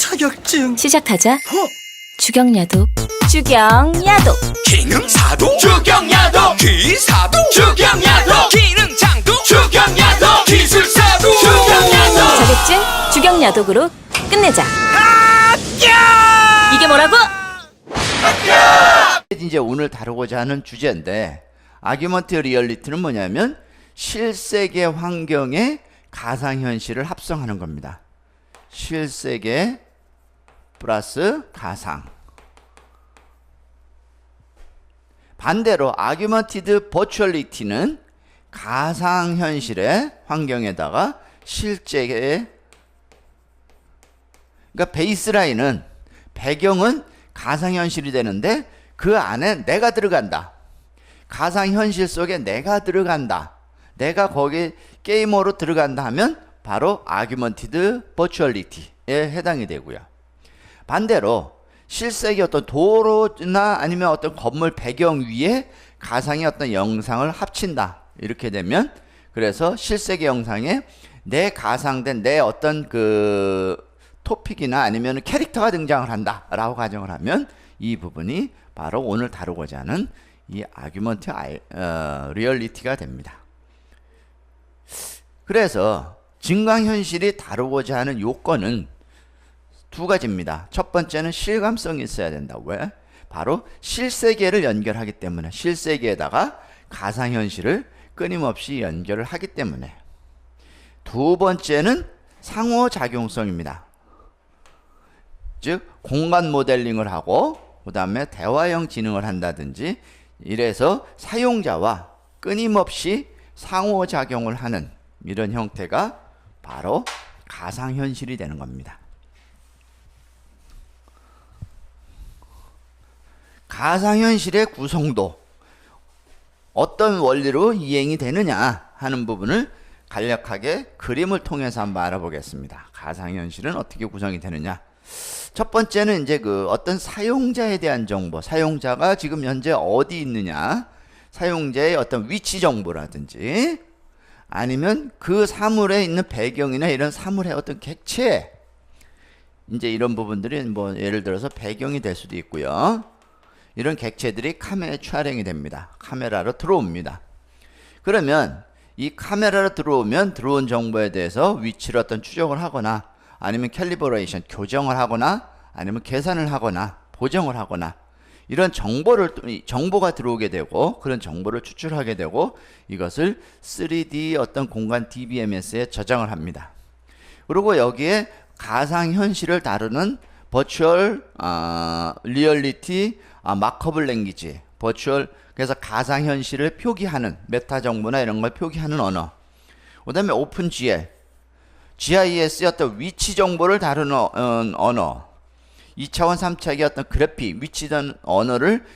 자격증 시작하자. 어? 주경야독. 주경야독. 기능사도 주경야도 기사도 주경야도 기능장도 주경야도 기술사도 주경야도 자격증 주경야독으로 끝내자. 이게 뭐라고? 이제 오늘 다루고자 하는 주제인데 아규먼트 리얼리티는 뭐냐면 실세계 환경에 가상현실을 합성하는 겁니다. 실세계 플러스 가상. 반대로 아규먼티드 버추얼리티는 가상현실의 환경에다가 실제의 그러니까 베이스라인은 배경은 가상현실이 되는데 그 안에 내가 들어간다. 가상현실 속에 내가 들어간다. 내가 거기 게이머로 들어간다 하면 바로 아규먼티드 버추얼리티에 해당이 되고요. 반대로 실세계 어떤 도로나 아니면 어떤 건물 배경 위에 가상의 어떤 영상을 합친다. 이렇게 되면 그래서 실세계 영상에 내 가상된 내 어떤 그 토픽이나 아니면 캐릭터가 등장을 한다라고 가정을 하면 이 부분이 바로 오늘 다루고자 하는 이 아규먼트 아이, 어, 리얼리티가 됩니다. 그래서 증강현실이 다루고자 하는 요건은 두 가지입니다. 첫 번째는 실감성이 있어야 된다. 왜? 바로 실세계를 연결하기 때문에 실세계에다가 가상현실을 끊임없이 연결을 하기 때문에 두 번째는 상호작용성입니다. 즉 공간 모델링을 하고 그 다음에 대화형 지능을 한다든지 이래서 사용자와 끊임없이 상호작용을 하는 이런 형태가 바로 가상현실이 되는 겁니다. 가상현실의 구성도 어떤 원리로 이행이 되느냐 하는 부분을 간략하게 그림을 통해서 한번 알아보겠습니다. 가상현실은 어떻게 구성이 되느냐? 첫 번째는 이제 그 어떤 사용자에 대한 정보, 사용자가 지금 현재 어디 있느냐, 사용자의 어떤 위치 정보라든지, 아니면 그 사물에 있는 배경이나 이런 사물의 어떤 객체, 이제 이런 부분들이 뭐 예를 들어서 배경이 될 수도 있고요. 이런 객체들이 카메라에 촬영이 됩니다. 카메라로 들어옵니다. 그러면 이 카메라로 들어오면 들어온 정보에 대해서 위치를 어떤 추적을 하거나 아니면 캘리버레이션 교정을 하거나 아니면 계산을 하거나 보정을 하거나 이런 정보를 정보가 들어오게 되고 그런 정보를 추출하게 되고 이것을 3D 어떤 공간 DBMS에 저장을 합니다. 그리고 여기에 가상 현실을 다루는 버추얼 아, 리얼리티 아, 마커블 랭귀지 버추얼 그래서 가상 현실을 표기하는 메타 정보나 이런 걸 표기하는 언어. 그다음에 오픈 GL GIS의 어떤 위치 정보를 다루는 언어. 2차원, 3차원의 어떤 그래픽, 위치던 언어를